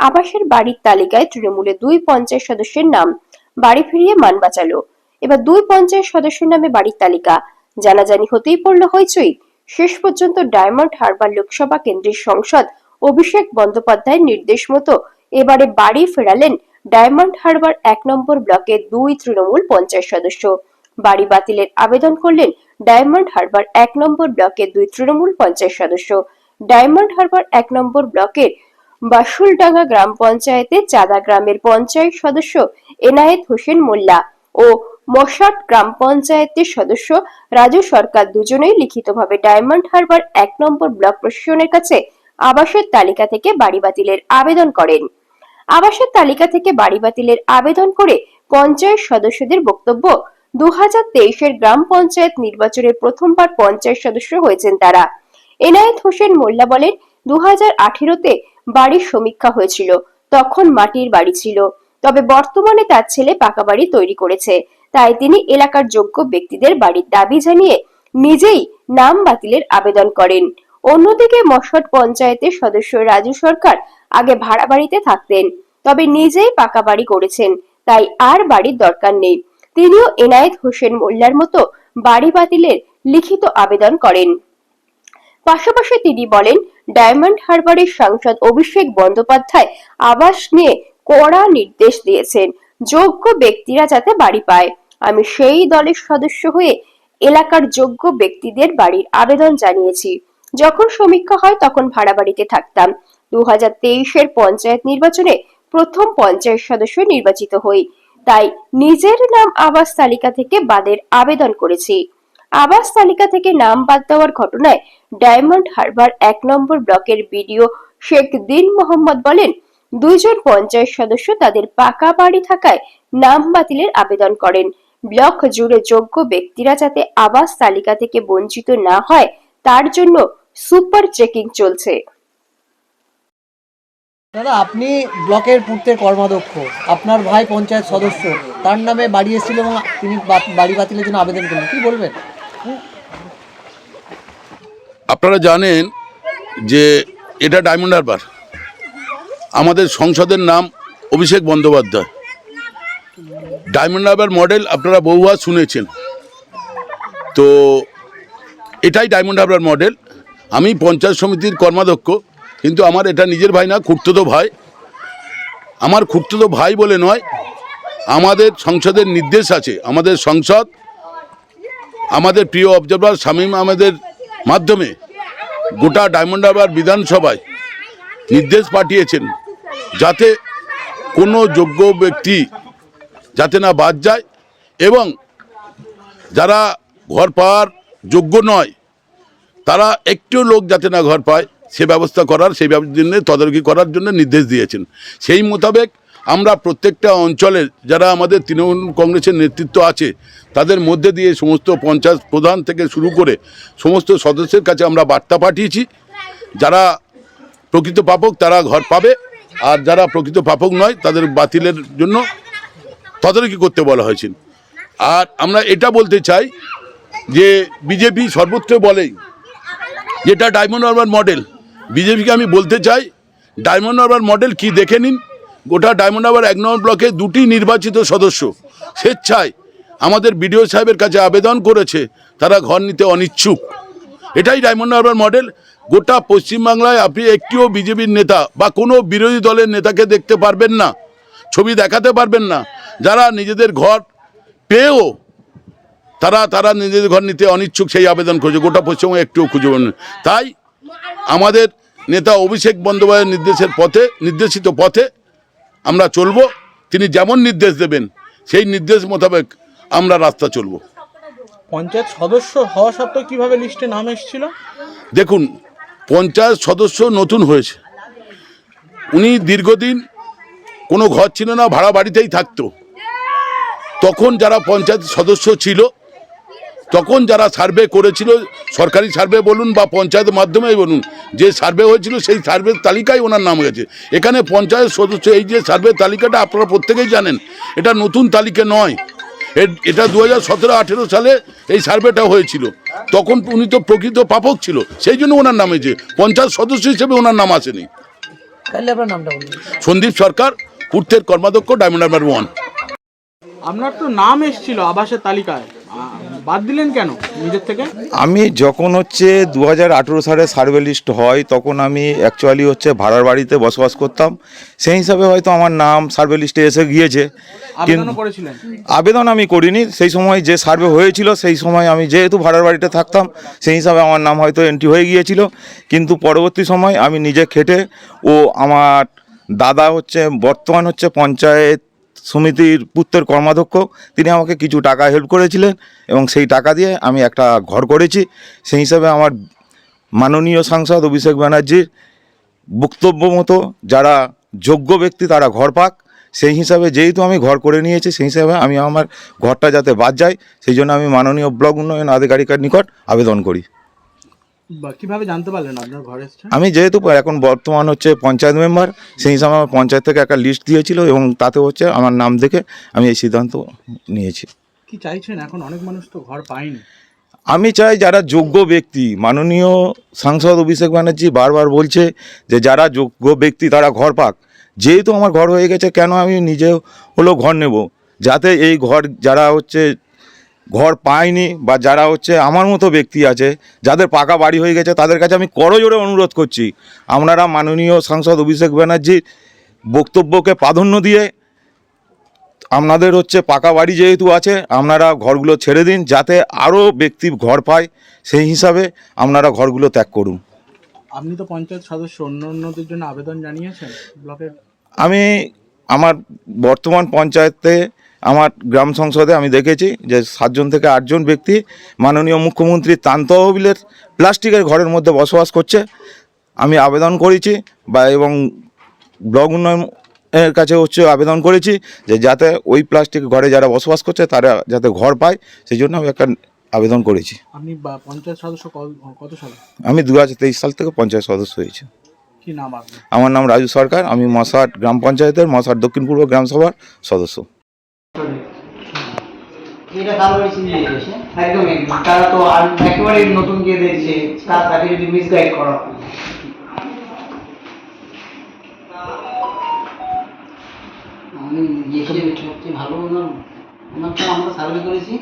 আবাসের বাড়ির তালিকায় তৃণমূলের দুই পঞ্চায়েত সদস্যের নাম, বাড়ি ফিরিয়ে মান বাঁচালো। এবার দুই পঞ্চায়েত সদস্যের নামে বাড়ির তালিকা। জানাজানি হতেই পড়ল হইচই। শেষ পর্যন্ত ডায়মন্ড হারবার লোকসভা কেন্দ্রের সংসদ অভিষেক বন্দ্যোপাধ্যায়ের নির্দেশ মতো এবারে বাড়ি ফেরালেন ডায়মন্ড হারবার এক নম্বর ব্লকের দুই তৃণমূল পঞ্চায়েত সদস্য। বাড়ি বাতিলের আবেদন করলেন ডায়মন্ড হারবার এক নম্বর ব্লকের দুই তৃণমূল পঞ্চায়েত সদস্য। ডায়মন্ড হারবার এক নম্বর ব্লকের বাসুলডাঙ্গা গ্রাম পঞ্চায়েতে চাঁদা গ্রামের পঞ্চায়েত সদস্য এনায়েত হোসেন মোল্লা ও মশাট গ্রাম পঞ্চায়েতের সদস্য রাজু সরকার দুজনেই লিখিতভাবে ডায়মন্ড হারবার এক নম্বর ব্লক প্রশাসনের কাছে আবাসের তালিকা থেকে বাড়ি বাতিলের আবেদন করেন। আবাসের তালিকা থেকে বাড়ি বাতিলের আবেদন করে পঞ্চায়েত সদস্যদের বক্তব্য দু হাজার তেইশের গ্রাম পঞ্চায়েত নির্বাচনের প্রথমবার পঞ্চায়েত সদস্য হয়েছেন তারা। এনায়েত হোসেন মোল্লা বলেন দু হাজার আঠেরোতে বাড়ির সমীক্ষা হয়েছিল। তখন মাটির বাড়ি ছিল। তবে বর্তমানে তার ছেলে পাকা বাড়ি তৈরি করেছে। তাই তিনি এলাকার যোগ্য ব্যক্তিদের বাড়ির দাবি জানিয়ে নিজেই নাম বাতিলের আবেদন করেন। অন্যদিকে মশট পঞ্চায়েতের সদস্য রাজু সরকার আগে ভাড়া বাড়িতে থাকতেন, তবে নিজেই পাকা বাড়ি করেছেন, তাই আর বাড়ির দরকার নেই। তিনিও এনায়েত হোসেন মোল্লার মতো বাড়ি বাতিলের লিখিত আবেদন করেন। পাশাপাশি তিনি বলেন ডায়মন্ড হারবারের সাংসদ অভিষেক বন্দ্যোপাধ্যায় আবাস নিয়ে কড়া নির্দেশ দিয়েছেন। যোগ্য ব্যক্তিরা যাতে বাড়ি পায়। আমি সেই দলের সদস্য হয়ে এলাকার যোগ্য ব্যক্তিদের বাড়ির আবেদন জানিয়েছি। যখন সমীক্ষা হয় তখন ভাড়া বাড়িতে থাকতাম। দু হাজার তেইশের পঞ্চায়েত নির্বাচনে প্রথম পঞ্চায়েত সদস্য নির্বাচিত হই। তাই নিজের নাম আবাস তালিকা থেকে বাদের আবেদন করেছি। আবাস তালিকা থেকে নাম বাদ দেওয়ার ঘটনায় ডায়মন্ড হারবার এক নম্বর ব্লকের বিডিও শেখ দিন মোহাম্মদ বলেন, দুইজন পঞ্চায়েত সদস্য তাদের পাকা বাড়ি থাকায় নাম বাতিলের আবেদন করেন। ব্লক জুড়ে যোগ্য ব্যক্তিরা যাতে আবাস তালিকা থেকে বঞ্চিত না হয়, তার জন্য সুপার চেকিং চলছে। দাদা, আপনি ব্লকের পূর্তের কর্মাধ্যক্ষ, আপনার ভাই পঞ্চায়েত সদস্য, তার নামে বাড়ি এসেছিল এবং তিনি বাড়ি বাতিলের জন্য আবেদন করলেন, কি বলবেন? আপনারা জানেন যে এটা ডায়মন্ড হারবার। আমাদের সংসদের নাম অভিষেক বন্দ্যোপাধ্যায়। ডায়মন্ড হারবার মডেল আপনারা বহুবার শুনেছেন। তো এটাই ডায়মন্ড হারবার মডেল। আমি পঞ্চায়েত সমিতির কর্মাধ্যক্ষ, কিন্তু আমার এটা নিজের ভাই না খুঁড়তো ভাই। আমার খুঁড়তো ভাই বলে নয়, আমাদের সংসদের নির্দেশ আছে। আমাদের সংসদ আমাদের প্রিয় অবজারভার শামীম আহমেদের মাধ্যমে গোটা ডায়মন্ড হারবার বিধানসভায় নির্দেশ পাঠিয়েছেন যাতে কোনো যোগ্য ব্যক্তি যাতে না বাদ যায় এবং যারা ঘর পাওয়ার যোগ্য নয়, তারা একটু লোক যাতে না ঘর পায়, সে ব্যবস্থা করার, সেই জন্য তদারকি করার জন্য নির্দেশ দিয়েছেন। সেই মোতাবেক আমরা প্রত্যেকটা অঞ্চলের যারা আমাদের তৃণমূল কংগ্রেসের নেতৃত্ব আছে, তাদের মধ্যে দিয়ে সমস্ত পঞ্চায়েত প্রধান থেকে শুরু করে সমস্ত সদস্যের কাছে আমরা বার্তা পাঠিয়েছি। যারা প্রকৃত পাপক, তারা ঘর পাবে। আর যারা প্রকৃত পাপক নয়, তাদের বাতিলের জন্য তদারকি করতে বলা হয়েছে। আর আমরা এটা বলতে চাই যে বিজেপি সর্বত্র বলেই যেটা ডায়মন্ড হারবার মডেল। বিজেপিকে আমি বলতে চাই, ডায়মন্ড হারবার মডেল কি দেখে নিন। গোটা ডায়মন্ড হারবার এক নম্বর ব্লকে দুটি নির্বাচিত সদস্য। স্বেচ্ছায় আমাদের বিডিও সাহেবের কাছে আবেদন করেছে, তারা ঘর নিতে অনিচ্ছুক। এটাই ডায়মন্ড হারবার মডেল গোটা পশ্চিমবাংলায় আপনি একটিও বিজেপির নেতা বা কোনো বিরোধী দলের নেতাকে দেখতে পারবেন না, ছবি দেখাতে পারবেন না। যারা নিজেদের ঘর পেয়েও তারা তারা নিজেদের ঘর নিতে অনিচ্ছুক, সেই আবেদন করছে। গোটা পশ্চিমবঙ্গে একটুও খুঁজে পাবেন তাই আমাদের নেতা অভিষেক বন্দ্যোপাধ্যায়ের নির্দেশের পথে, নির্দেশিত পথে আমরা চলব তিনি যেমন নির্দেশ দেবেন সেই নির্দেশ মোতাবেক আমরা রাস্তা চলব। পঞ্চায়েত সদস্য হওয়া সত্ত্বেও কীভাবে লিস্টে নাম এসেছিল? দেখুন পঞ্চায়েত সদস্য নতুন হয়েছে। উনি দীর্ঘদিন কোনো ঘর ছিল না ভাড়া বাড়িতেই থাকতো। তখন যারা পঞ্চায়েত সদস্য ছিল তখন যারা সার্ভে করেছিল সরকারি সার্ভে বলুন বা পঞ্চায়েত মাধ্যমে বলুন যে সার্ভে হয়েছিল সেই সার্ভের তালিকায় ওনার নাম গেছে। এখানে পঞ্চায়েত সদস্য এই যে সার্ভে তালিকাটা আপনারা প্রত্যেকেই জানেন এটা নতুন তালিকা নয়। এটা দু হাজার সতেরো আঠেরো সালে এই সার্ভেটা হয়েছিল। তখন উনি তো প্রকৃত পাপক ছিল সেই জন্য ওনার নাম হয়েছে। পঞ্চায়েত সদস্য হিসেবে ওনার নাম আসেনি। সন্দীপ সরকার পূর্তের কর্মাধ্যক্ষ ডায়মন্ড হারবার ওয়ান। আপনার তো নাম এসেছিল আবাসের তালিকায়। বাদ দিলেন কেন নিজের থেকে? আমি যখন হচ্ছে দু হাজার আঠেরো সালে সার্ভে লিস্ট হয় তখন আমি অ্যাকচুয়ালি হচ্ছে ভাড়ার বাড়িতে বসবাস করতাম। সেই হিসাবে হয়তো আমার নাম সার্ভে লিস্টে এসে গিয়েছে। কিন্তু আবেদন আমি করিনি। সেই সময় যে সার্ভে হয়েছিল সেই সময় আমি যেহেতু ভাড়ার বাড়িতে থাকতাম সেই হিসাবে আমার নাম হয়তো এন্ট্রি হয়ে গিয়েছিল। কিন্তু পরবর্তী সময় আমি নিজে খেটে ও আমার দাদা হচ্ছে বর্তমান হচ্ছে পঞ্চায়েত সমিতির পুত্রের কর্মাধ্যক্ষ, তিনি আমাকে কিছু টাকা হেল্প করেছিলেন এবং সেই টাকা দিয়ে আমি একটা ঘর করেছি। সেই হিসাবে আমার মাননীয় সাংসদ অভিষেক ব্যানার্জির বক্তব্য মতো যারা যোগ্য ব্যক্তি তারা ঘর পাক। সেই হিসাবে যেহেতু আমি ঘর করে নিয়েছি, সেই হিসাবে আমি আমার ঘরটা যাতে বাদ যায়, সেই জন্য আমি মাননীয় ব্লক উন্নয়ন আধিকারিকের নিকট আবেদন করি। কীভাবে জানতে পারলেন আপনার ঘরে আমি যেহেতু এখন বর্তমান হচ্ছে পঞ্চায়েত মেম্বার সেই হিসাবে আমার পঞ্চায়েত থেকে একটা লিস্ট দিয়েছিল এবং তাতে হচ্ছে আমার নাম দেখে আমি এই সিদ্ধান্ত নিয়েছি। কি চাইছেন? এখন অনেক মানুষ তো ঘর পায়নি। আমি চাই যারা যোগ্য ব্যক্তি মাননীয় সাংসদ অভিষেক ব্যানার্জি বারবার বলছে যে যারা যোগ্য ব্যক্তি তারা ঘর পাক। যেহেতু আমার ঘর হয়ে গেছে কেন আমি নিজে হলো ঘর নেব? যাতে এই ঘর যারা হচ্ছে ঘর পায়নি বা যারা হচ্ছে আমার মতো ব্যক্তি আছে যাদের পাকা বাড়ি হয়ে গেছে তাদের কাছে আমি করজোড়ে অনুরোধ করছি। আপনারা মাননীয় সাংসদ অভিষেক ব্যানার্জির বক্তব্যকে প্রাধান্য দিয়ে আপনাদের হচ্ছে পাকা বাড়ি যেহেতু আছে আপনারা ঘরগুলো ছেড়ে দিন যাতে আরও ব্যক্তি ঘর পায় সেই হিসাবে আপনারা ঘরগুলো ত্যাগ করুন। আপনি তো পঞ্চায়েত সদস্য অন্য অন্যদের জন্য আবেদন জানিয়েছেন ব্লকের? আমি আমার বর্তমান পঞ্চায়েতে আমার গ্রাম সংসদে আমি দেখেছি যে সাতজন থেকে আটজন ব্যক্তি মাননীয় মুখ্যমন্ত্রী ত্রাণ তহবিলের প্লাস্টিকের ঘরের মধ্যে বসবাস করছে। আমি আবেদন করেছি বা এবং ব্লক উন্নয়ন এর কাছে হচ্ছে আবেদন করেছি যে যাতে ওই প্লাস্টিক ঘরে যারা বসবাস করছে তারা যাতে ঘর পায় সেই জন্য আমি একটা আবেদন করেছি। আপনি পঞ্চায়েত সদস্য কত সালে? আমি দু হাজার তেইশ সাল থেকে পঞ্চায়েত সদস্য হয়েছি। আমার নাম রাজু সরকার আমি মশাট গ্রাম পঞ্চায়েতের মশাট দক্ষিণ পূর্ব গ্রাম সভার সদস্য। এটা কারও বাড়ি চিনিয়ে দিয়েছে একদম একদম। তারা তো আর একেবারে নতুন দিয়ে দিয়েছে তার তাকে যদি মিসগাইড করা। আমি গিয়েছিলাম সবচেয়ে ভালো ওনার ওনার আমরা সার্ভে করেছি।